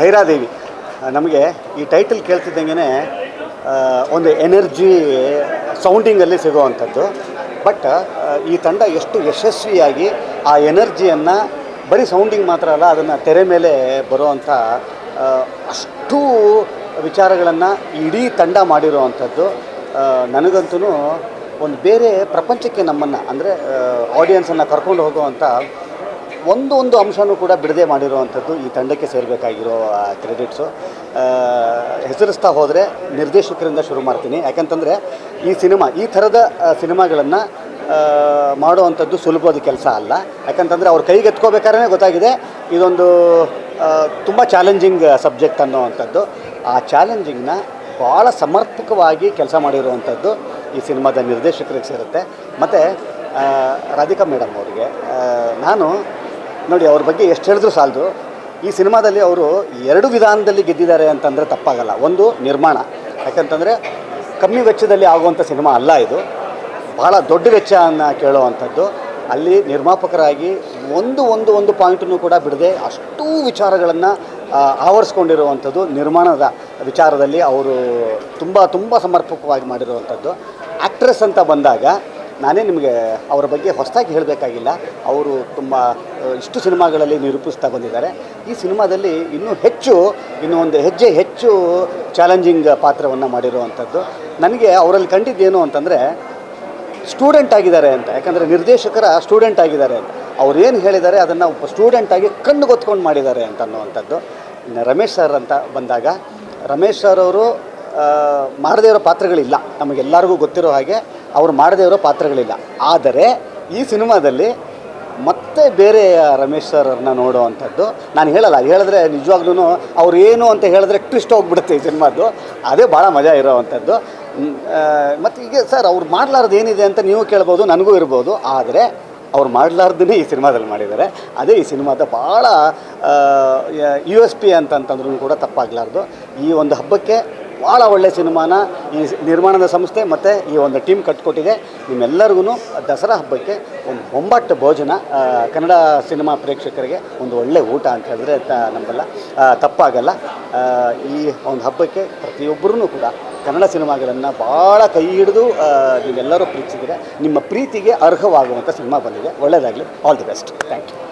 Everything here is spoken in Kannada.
ಭೈರಾದೇವಿ. ನಮಗೆ ಈ ಟೈಟಲ್ ಕೇಳ್ತಿದ್ದಂಗೆ ಒಂದು ಎನರ್ಜಿ ಸೌಂಡಿಂಗಲ್ಲಿ ಸಿಗುವಂಥದ್ದು. ಬಟ್ ಈ ತಂಡ ಎಷ್ಟು ಯಶಸ್ವಿಯಾಗಿ ಆ ಎನರ್ಜಿಯನ್ನು ಬರೀ ಸೌಂಡಿಂಗ್ ಮಾತ್ರ ಅಲ್ಲ, ಅದನ್ನು ತೆರೆ ಮೇಲೆ ಬರುವಂಥ ಅಷ್ಟು ವಿಚಾರಗಳನ್ನು ಇಡೀ ತಂಡ ಮಾಡಿರುವಂಥದ್ದು. ನನಗಂತೂ ಒಂದು ಬೇರೆ ಪ್ರಪಂಚಕ್ಕೆ ನಮ್ಮನ್ನು, ಅಂದರೆ ಆಡಿಯನ್ಸನ್ನು ಕರ್ಕೊಂಡು ಹೋಗುವಂಥ ಒಂದು ಒಂದು ಅಂಶನೂ ಕೂಡ ಬಿಡದೆ ಮಾಡಿರುವಂಥದ್ದು ಈ ತಂಡಕ್ಕೆ ಸೇರಬೇಕಾಗಿರೋ ಕ್ರೆಡಿಟ್ಸು ಹೆಸರಿಸ್ತಾ ಹೋದರೆ ನಿರ್ದೇಶಕರಿಂದ ಶುರು ಮಾಡ್ತೀನಿ. ಯಾಕಂತಂದರೆ ಈ ಸಿನಿಮಾ, ಈ ಥರದ ಸಿನಿಮಾಗಳನ್ನು ಮಾಡುವಂಥದ್ದು ಸುಲಭವಾದ ಕೆಲಸ ಅಲ್ಲ. ಯಾಕಂತಂದರೆ ಅವ್ರ ಕೈಗೆ ಎತ್ಕೋಬೇಕಾದ್ರೆ ಗೊತ್ತಾಗಿದೆ, ಇದೊಂದು ತುಂಬ ಚಾಲೆಂಜಿಂಗ್ ಸಬ್ಜೆಕ್ಟ್ ಅನ್ನೋವಂಥದ್ದು. ಆ ಚಾಲೆಂಜಿಂಗ್ನ ಭಾಳ ಸಮರ್ಪಕವಾಗಿ ಕೆಲಸ ಮಾಡಿರುವಂಥದ್ದು ಈ ಸಿನಿಮಾದ ನಿರ್ದೇಶಕರಿಗೆ ಸೇರುತ್ತೆ. ಮತ್ತು ರಾಧಿಕಾ ಮೇಡಮ್ ಅವರಿಗೆ ನಾನು ನೋಡಿ, ಅವ್ರ ಬಗ್ಗೆ ಎಷ್ಟು ಹೇಳಿದ್ರು ಸಾಲದು. ಈ ಸಿನಿಮಾದಲ್ಲಿ ಅವರು ಎರಡು ವಿಧಾನದಲ್ಲಿ ಗೆದ್ದಿದ್ದಾರೆ ಅಂತಂದರೆ ತಪ್ಪಾಗಲ್ಲ. ಒಂದು, ನಿರ್ಮಾಣ. ಯಾಕಂತಂದರೆ ಕಮ್ಮಿ ವೆಚ್ಚದಲ್ಲಿ ಆಗುವಂಥ ಸಿನಿಮಾ ಅಲ್ಲ ಇದು. ಭಾಳ ದೊಡ್ಡ ವೆಚ್ಚವನ್ನು ಕೇಳುವಂಥದ್ದು. ಅಲ್ಲಿ ನಿರ್ಮಾಪಕರಾಗಿ ಒಂದು ಒಂದು ಒಂದು ಪಾಯಿಂಟನ್ನು ಕೂಡ ಬಿಡದೆ ಅಷ್ಟೂ ವಿಚಾರಗಳನ್ನು ಆವರಿಸ್ಕೊಂಡಿರುವಂಥದ್ದು ನಿರ್ಮಾಣದ ವಿಚಾರದಲ್ಲಿ ಅವರು ತುಂಬ ತುಂಬ ಸಮರ್ಪಕವಾಗಿ ಮಾಡಿರುವಂಥದ್ದು. ಆ್ಯಕ್ಟ್ರೆಸ್ ಅಂತ ಬಂದಾಗ ನಾನೇ ನಿಮಗೆ ಅವರ ಬಗ್ಗೆ ಹೊಸದಾಗಿ ಹೇಳಬೇಕಾಗಿಲ್ಲ. ಅವರು ತುಂಬ ಇಷ್ಟು ಸಿನಿಮಾಗಳಲ್ಲಿ ನಿರೂಪಿಸ್ತಾ ಬಂದಿದ್ದಾರೆ. ಈ ಸಿನಿಮಾದಲ್ಲಿ ಇನ್ನೂ ಹೆಚ್ಚು, ಇನ್ನೂ ಒಂದು ಹೆಜ್ಜೆ ಹೆಚ್ಚು ಚಾಲೆಂಜಿಂಗ್ ಪಾತ್ರವನ್ನು ಮಾಡಿರುವಂಥದ್ದು ನನಗೆ ಅವರಲ್ಲಿ ಕಂಡಿದ್ದೇನು ಅಂತಂದರೆ, ಸ್ಟೂಡೆಂಟ್ ಆಗಿದ್ದಾರೆ ಅಂತ. ಯಾಕಂದರೆ ನಿರ್ದೇಶಕರ ಸ್ಟೂಡೆಂಟ್ ಆಗಿದ್ದಾರೆ ಅಂತ. ಅವ್ರು ಏನು ಹೇಳಿದ್ದಾರೆ ಅದನ್ನು ಒಬ್ಬ ಸ್ಟೂಡೆಂಟಾಗಿ ಕಣ್ಣು ಗೊತ್ಕೊಂಡು ಮಾಡಿದ್ದಾರೆ ಅಂತ ಅನ್ನುವಂಥದ್ದು. ರಮೇಶ್ ಸರ್ ಅಂತ ಬಂದಾಗ, ರಮೇಶ್ ಸರ್ ಅವರು ಮಾಡದೇ ಇರೋ ಪಾತ್ರಗಳಿಲ್ಲ. ನಮಗೆಲ್ಲರಿಗೂ ಗೊತ್ತಿರೋ ಹಾಗೆ ಅವ್ರು ಮಾಡದೇ ಇರೋ ಪಾತ್ರಗಳಿಲ್ಲ. ಆದರೆ ಈ ಸಿನಿಮಾದಲ್ಲಿ ಮತ್ತೆ ಬೇರೆ ರಮೇಶ್ ಸರ್ನ ನೋಡುವಂಥದ್ದು ನಾನು ಹೇಳಲ್ಲ. ಹೇಳಿದ್ರೆ ನಿಜವಾಗ್ಲೂ ಅವ್ರು ಏನು ಅಂತ ಹೇಳಿದ್ರೆ ಟ್ವಿಸ್ಟ್ ಹೋಗ್ಬಿಡುತ್ತೆ ಈ ಸಿನಿಮಾದ್ದು. ಅದೇ ಭಾಳ ಮಜಾ ಇರೋವಂಥದ್ದು ಮತ್ತು ಈಗ ಸರ್ ಅವ್ರು ಮಾಡಲಾರ್ದು ಏನಿದೆ ಅಂತ ನೀವು ಕೇಳ್ಬೋದು, ನನಗೂ ಇರ್ಬೋದು. ಆದರೆ ಅವ್ರು ಮಾಡಲಾರ್ದೇ ಈ ಸಿನಿಮಾದಲ್ಲಿ ಮಾಡಿದ್ದಾರೆ. ಅದೇ ಈ ಸಿನಿಮಾದ ಭಾಳ ಯು ಎಸ್ ಪಿ ಅಂತಂತಂದ್ರೂ ಕೂಡ ತಪ್ಪಾಗಲಾರ್ದು. ಈ ಒಂದು ಹಬ್ಬಕ್ಕೆ ಭಾಳ ಒಳ್ಳೆಯ ಸಿನಿಮಾನ ಈ ನಿರ್ಮಾಣದ ಸಂಸ್ಥೆ ಮತ್ತು ಈ ಒಂದು ಟೀಮ್ ಕಟ್ಕೊಟ್ಟಿದೆ. ನಿಮ್ಮೆಲ್ಲರಿಗೂ ದಸರಾ ಹಬ್ಬಕ್ಕೆ ಒಂದು ಬೊಂಬಾಟ್ ಭೋಜನ ಕನ್ನಡ ಸಿನಿಮಾ ಪ್ರೇಕ್ಷಕರಿಗೆ ಒಂದು ಒಳ್ಳೆ ಊಟ ಅಂತ ಹೇಳಿದ್ರೆ ನಮ್ಮೆಲ್ಲ ತಪ್ಪಾಗಲ್ಲ. ಈ ಒಂದು ಹಬ್ಬಕ್ಕೆ ಪ್ರತಿಯೊಬ್ಬರೂ ಕೂಡ ಕನ್ನಡ ಸಿನಿಮಾಗಳನ್ನು ಭಾಳ ಕೈ ಹಿಡಿದು ನೀವೆಲ್ಲರೂ ಪ್ರೀತಿಸಿದರೆ ನಿಮ್ಮ ಪ್ರೀತಿಗೆ ಅರ್ಹವಾಗುವಂಥ ಸಿನಿಮಾ ಬಂದಿದೆ. ಒಳ್ಳೆಯದಾಗಲಿ all the best thank you